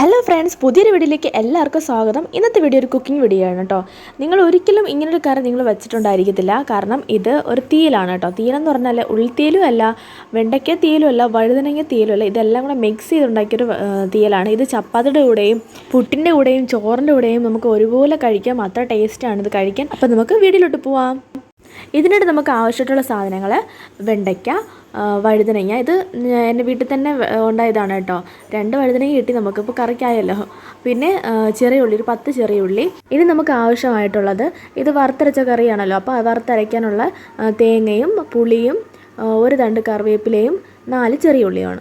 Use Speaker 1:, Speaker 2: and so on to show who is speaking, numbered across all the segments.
Speaker 1: Hello friends പുതിയൊരു വീഡിയോയിലേക്ക് എല്ലാവർക്കും സ്വാഗതം. ഇന്നത്തെ വീഡിയോ ഒരു കുക്കിംഗ് വീഡിയോ ആണ് കേട്ടോ. നിങ്ങൾ ഒരിക്കലും ഇങ്ങനൊരു കറി നിങ്ങൾ വെച്ചിട്ടുണ്ടായിരിക്കത്തില്ല. കാരണം ഇത് ഒരു തീയിലാണ് കേട്ടോ. തീയിലെന്ന് പറഞ്ഞാൽ ഉൾത്തീലും അല്ല വെണ്ടയ്ക്ക തീയിലും അല്ല വഴുതനങ്ങ തീയിലും അല്ല ഇതെല്ലാം കൂടെ മിക്സ് ചെയ്തുണ്ടാക്കിയൊരു ആ, തീയലാണ്. ഇത് ചപ്പാത്തിയുടെ കൂടെയും പുട്ടിന്റെ കൂടെയും ചോറിന്റെ കൂടെയും നമുക്ക് ഒരുപോലെ കഴിക്കാം. അത്ര ടേസ്റ്റാണ് ഇത് കഴിക്കാൻ. അപ്പോൾ നമുക്ക് വീഡിയോയിലോട്ട് പോവാം. ഇതിനായിട്ട് നമുക്ക് ആവശ്യമായിട്ടുള്ള സാധനങ്ങൾ വെണ്ടയ്ക്ക വഴുതനങ്ങ. ഇത് എന്റെ വീട്ടിൽ തന്നെ ഉണ്ടായതാണ് കേട്ടോ. രണ്ട് വഴുതനങ്ങ കിട്ടി നമുക്കിപ്പോൾ കറിക്കായല്ലോ. പിന്നെ ചെറിയ ഉള്ളി ഒരു പത്ത് ചെറിയ ഉള്ളി. ഇനി നമുക്ക് ആവശ്യമായിട്ടുള്ളത് ഇത് വറുത്തരച്ച കറിയാണല്ലോ. അപ്പോൾ വറുത്തരയ്ക്കാനുള്ള തേങ്ങയും പുളിയും ഒരു തണ്ട് കറിവേപ്പിലയും നാല് ചെറിയ ഉള്ളിയുമാണ്.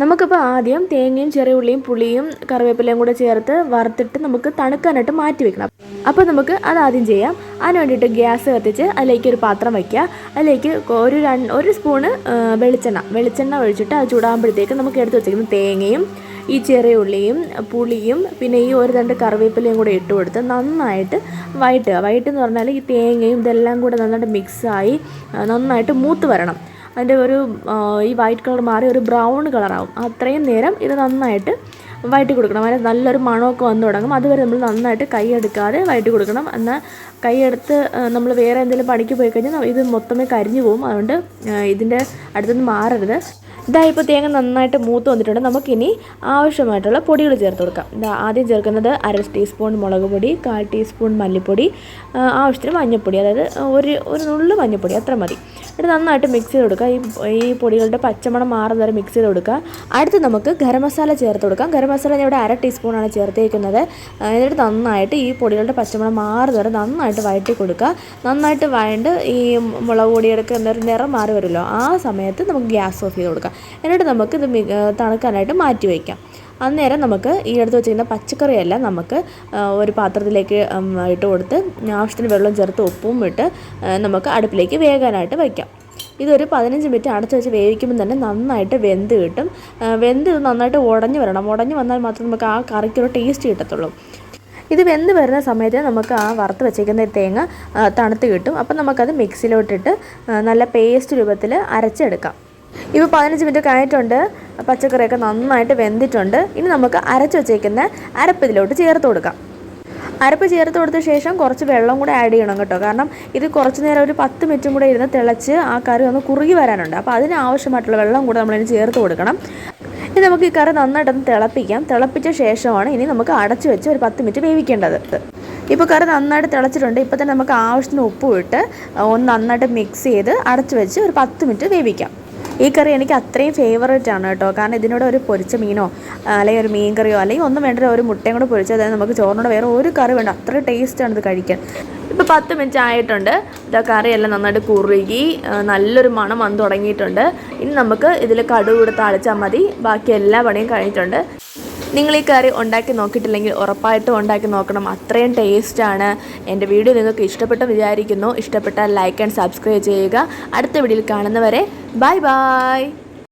Speaker 1: നമുക്കിപ്പോൾ ആദ്യം തേങ്ങയും ചെറിയ ഉള്ളിയും പുളിയും കറിവേപ്പിലയും കൂടെ ചേർത്ത് വറുത്തിട്ട് നമുക്ക് തണുക്കാനായിട്ട് മാറ്റി വെക്കണം. അപ്പോൾ നമുക്ക് അത് ആദ്യം ചെയ്യാം. അതിന് വേണ്ടിയിട്ട് ഗ്യാസ് കത്തിച്ച് അതിലേക്ക് ഒരു പാത്രം വയ്ക്കുക അതിലേക്ക് ഒരു രണ്ട് ഒരു സ്പൂണ് വെളിച്ചെണ്ണ. വെളിച്ചെണ്ണ ഒഴിച്ചിട്ട് അത് ചൂടാകുമ്പോഴത്തേക്ക് നമുക്ക് എടുത്ത് വെച്ചിരിക്കുന്ന തേങ്ങയും ഈ ചെറിയ ഉള്ളിയും പുളിയും പിന്നെ ഈ ഒരു രണ്ട് കറിവേപ്പിലയും കൂടെ ഇട്ട് കൊടുത്ത് നന്നായിട്ട് വയറ്റുക വയറ്റെന്ന് പറഞ്ഞാൽ ഈ തേങ്ങയും ഇതെല്ലാം കൂടെ നന്നായിട്ട് മിക്സായി നന്നായിട്ട് മൂത്ത് വരണം. അതിന്റെ ഒരു ഈ വൈറ്റ് കളർ മാറി ഒരു ബ്രൗൺ കളറാവും അത്രയും നേരം ഇത് നന്നായിട്ട് വഴറ്റി കൊടുക്കണം. അതിന് നല്ലൊരു മണമൊക്കെ വന്നു തുടങ്ങും. അതുവരെ നമ്മൾ നന്നായിട്ട് കൈ എടുക്കാതെ കൊടുക്കണം. എന്നാൽ കൈ എടുത്ത് നമ്മൾ വേറെ എന്തെങ്കിലും പണിക്ക് പോയി കഴിഞ്ഞാൽ ഇത് മൊത്തമേ കരിഞ്ഞു പോകും. അതുകൊണ്ട് ഇതിന്റെ അടുത്തുനിന്ന് മാറരുത്. ഇതാ ഇപ്പോൾ തേങ്ങ നന്നായിട്ട് മൂത്ത് വന്നിട്ടുണ്ട്. നമുക്കിനി ആവശ്യമായിട്ടുള്ള പൊടികൾ ചേർത്ത് കൊടുക്കാം. ഇതാ ആദ്യം ചേർക്കുന്നത് അര ടീസ്പൂൺ മുളക് പൊടി കാൽ ടീസ്പൂൺ മല്ലിപ്പൊടി ആവശ്യത്തിന് മഞ്ഞൾപ്പൊടി അതായത് ഒരു ഒരു നുള്ളു മഞ്ഞൾപ്പൊടി അത്ര മതി. എന്നിട്ട് നന്നായിട്ട് മിക്സ് ചെയ്ത് കൊടുക്കുക. ഈ ഈ പൊടികളുടെ പച്ചമണം മാറുന്ന വരെ മിക്സ് ചെയ്ത് കൊടുക്കുക. അടുത്ത് നമുക്ക് ഗരം മസാല ചേർത്ത് കൊടുക്കാം. ഗരം മസാല ഞാൻ ഇവിടെ അര ടീസ്പൂണാണ് ചേർത്തേക്കുന്നത്. എന്നിട്ട് നന്നായിട്ട് ഈ പൊടികളുടെ പച്ചമണം മാറുന്ന വരെ നന്നായിട്ട് വഴറ്റി കൊടുക്കുക. നന്നായിട്ട് വഴണ്ട് ഈ മുളക് പൊടിയെടുക്കുക എന്നൊരു നിറം മാറി വരുമല്ലോ ആ സമയത്ത് നമുക്ക് ഗ്യാസ് ഓഫ് ചെയ്ത് കൊടുക്കാം. എന്നിട്ട് നമുക്ക് ഇത് തണുക്കാനായിട്ട് മാറ്റി വയ്ക്കാം. അന്നേരം നമുക്ക് ഈ എടുത്ത് വെച്ചിരിക്കുന്ന പച്ചക്കറിയെല്ലാം നമുക്ക് ഒരു പാത്രത്തിലേക്ക് ഇട്ട് കൊടുത്ത് ആവശ്യത്തിന് വെള്ളം ചേർത്ത് ഉപ്പും ഇട്ട് നമുക്ക് അടുപ്പിലേക്ക് വേകാനായിട്ട് വയ്ക്കാം. ഇതൊരു പതിനഞ്ച് മിനിറ്റ് അടച്ചു വെച്ച് വേവിക്കുമ്പോൾ തന്നെ നന്നായിട്ട് വെന്ത് കിട്ടും. വെന്ത് ഇത് നന്നായിട്ട് ഉടഞ്ഞു വരണം. ഉടഞ്ഞു വന്നാൽ മാത്രമേ നമുക്ക് ആ കറിക്കൊരു ടേസ്റ്റ് കിട്ടത്തുള്ളൂ. ഇത് വെന്ത് വരുന്ന സമയത്ത് നമുക്ക് ആ വറുത്ത് വെച്ചേക്കുന്ന തേങ്ങ തണുത്ത് കിട്ടും. അപ്പം നമുക്കത് മിക്സിയിലോട്ടിട്ട് നല്ല പേസ്റ്റ് രൂപത്തിൽ അരച്ചെടുക്കാം. ഇപ്പോൾ പതിനഞ്ച് മിനിറ്റ് കഴിഞ്ഞിട്ടുണ്ട് പച്ചക്കറിയൊക്കെ നന്നായിട്ട് വെന്തിട്ടുണ്ട്. ഇനി നമുക്ക് അരച്ച് വെച്ചേക്കുന്ന അരപ്പ് ഇതിലോട്ട് ചേർത്ത് കൊടുക്കാം. അരപ്പ് ചേർത്ത് കൊടുത്ത ശേഷം കുറച്ച് വെള്ളം കൂടെ ആഡ് ചെയ്യണം കേട്ടോ. കാരണം ഇത് കുറച്ച് നേരം ഒരു പത്ത് മിനിറ്റും കൂടെ ഇരുന്ന് തിളച്ച് ആ കറി ഒന്ന് കുറുകി വരാനുണ്ട്. അപ്പോൾ അതിനാവശ്യമായിട്ടുള്ള വെള്ളം കൂടെ നമ്മളതിന് ചേർത്ത് കൊടുക്കണം. ഇനി നമുക്ക് ഈ കറി നന്നായിട്ടൊന്ന് തിളപ്പിക്കാം. തിളപ്പിച്ച ശേഷമാണ് ഇനി നമുക്ക് അടച്ചു വെച്ച് ഒരു പത്ത് മിനിറ്റ് വേവിക്കേണ്ടത്. ഇപ്പോൾ കറി നന്നായിട്ട് തിളച്ചിട്ടുണ്ട്. ഇപ്പോൾ തന്നെ നമുക്ക് ആവശ്യത്തിന് ഉപ്പ് ഇട്ട് ഒന്ന് നന്നായിട്ട് മിക്സ് ചെയ്ത് അടച്ചു വെച്ച് ഒരു പത്ത് മിനിറ്റ് വേവിക്കാം. ഈ കറി എനിക്ക് അത്രയും ഫേവറേറ്റ് ആണ് കേട്ടോ. കാരണം ഇതിനോട് ഒരു പൊരിച്ച മീനോ അല്ലെങ്കിൽ ഒരു മീൻ കറിയോ അല്ലെങ്കിൽ ഒന്നും വേണ്ട ഒരു മുട്ടയും കൂടെ പൊരിച്ചാൽ അതായത് നമുക്ക് ചോറിനോട് വേറെ ഒരു കറി വേണ്ട. അത്ര ടേസ്റ്റാണ് ഇത് കഴിക്കാൻ. ഇപ്പോൾ പത്ത് മിനിറ്റ് ആയിട്ടുണ്ട്. ഇതാ കറിയെല്ലാം നന്നായിട്ട് കുറുകി നല്ലൊരു മണം വന്ന് തുടങ്ങിയിട്ടുണ്ട്. ഇനി നമുക്ക് ഇതിൽ കടുക് കൂടെ താളിച്ചാൽ മതി. ബാക്കി എല്ലാ പണിയും കഴിഞ്ഞിട്ടുണ്ട്. നിങ്ങൾ ഈ കറി ഉണ്ടാക്കി നോക്കിയിട്ടില്ലെങ്കിൽ ഉറപ്പായിട്ടും ഉണ്ടാക്കി നോക്കണം. അത്രയും ടേസ്റ്റാണ് എന്റെ വീഡിയോ നിങ്ങൾക്ക് ഇഷ്ടപ്പെട്ടു വിചാരിക്കുന്നു. ഇഷ്ടപ്പെട്ടാൽ ലൈക്ക് ആൻഡ് സബ്സ്ക്രൈബ് ചെയ്യുക. അടുത്ത വീഡിയോയിൽ കാണുന്നവരെ ബൈ ബൈ